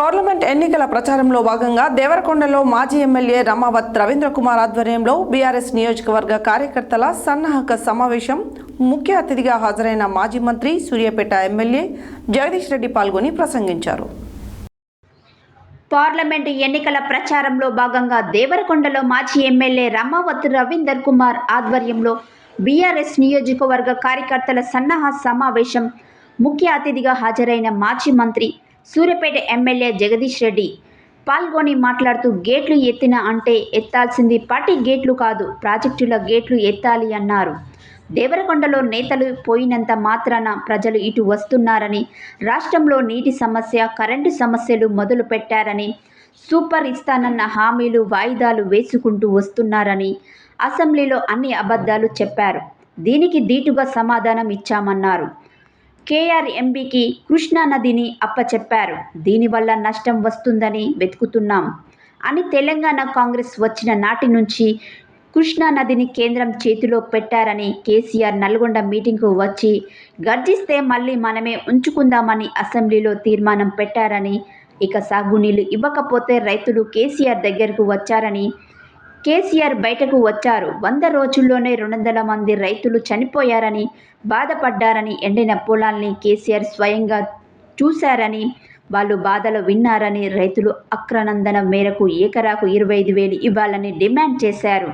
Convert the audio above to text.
Parliament ఎన్నికల ప్రచారంలో భాగంగా దేవరకొండలో మాజీ ఎమ్మెల్యే రమావత్ రవీంద్ర కుమార్ ఆధ్వర్యంలో బీఆర్ఎస్ నియోజకవర్గ కార్యకర్తల సన్నాహక సమావేశం ముఖ్య అతిథిగా హాజరైన మాజీ మంత్రి సూర్యాపేట ఎమ్మెల్యే జగదీష్ రెడ్డి పాల్గొని ప్రసంగించారు. పార్లమెంటు ఎన్నికల ప్రచారంలో భాగంగా దేవరకొండలో మాజీ ఎమ్మెల్యే రమావత్ రవీందర్ కుమార్ ఆధ్వర్యంలో బీఆర్ఎస్ నియోజకవర్గ కార్యకర్తల సన్నాహ సమావేశం ముఖ్య అతిథిగా హాజరైన మాజీ మంత్రి సూర్యపేట ఎమ్మెల్యే జగదీష్ రెడ్డి పాల్గొని మాట్లాడుతూ గేట్లు ఎత్తిన అంటే ఎత్తాల్సింది పార్టీ గేట్లు కాదు ప్రాజెక్టుల గేట్లు ఎత్తాలి అన్నారు. దేవరకొండలో నేతలు పోయినంత మాత్రాన ప్రజలు ఇటు వస్తున్నారని రాష్ట్రంలో నీటి సమస్య కరెంటు సమస్యలు మొదలు పెట్టారని సూపర్ ఇస్తానన్న హామీలు వాయిదాలు వేసుకుంటూ వస్తున్నారని అసెంబ్లీలో అన్ని అబద్ధాలు చెప్పారు. దీనికి దీటుగా సమాధానం ఇచ్చామన్నారు. కేఆర్ఎంబికి కృష్ణా నదిని అప్పచెప్పారు. దీనివల్ల నష్టం వస్తుందని వెతుకుతున్నాం. అని తెలంగాణ కాంగ్రెస్ వచ్చిన నాటి నుంచి కృష్ణా నదిని కేంద్రం చేతిలో పెట్టారని కేసీఆర్ నల్గొండ మీటింగ్కు వచ్చి గర్జిస్తే మళ్ళీ మనమే ఉంచుకుందామని అసెంబ్లీలో తీర్మానం పెట్టారని ఇక సాగునీళ్ళు ఇవ్వకపోతే రైతులు కేసీఆర్ దగ్గరకు వచ్చారని కేసీఆర్ బయటకు వచ్చారు. వంద రోజుల్లోనే రెండు వందల మంది రైతులు చనిపోయారని బాధపడ్డారని ఎండిన పొలాల్ని కేసీఆర్ స్వయంగా చూశారని వాళ్ళు బాధలు విన్నారని రైతులు అక్రనందన మేరకు ఏకరాకు ఇరవై ఐదు వేలు ఇవ్వాలని డిమాండ్ చేశారు.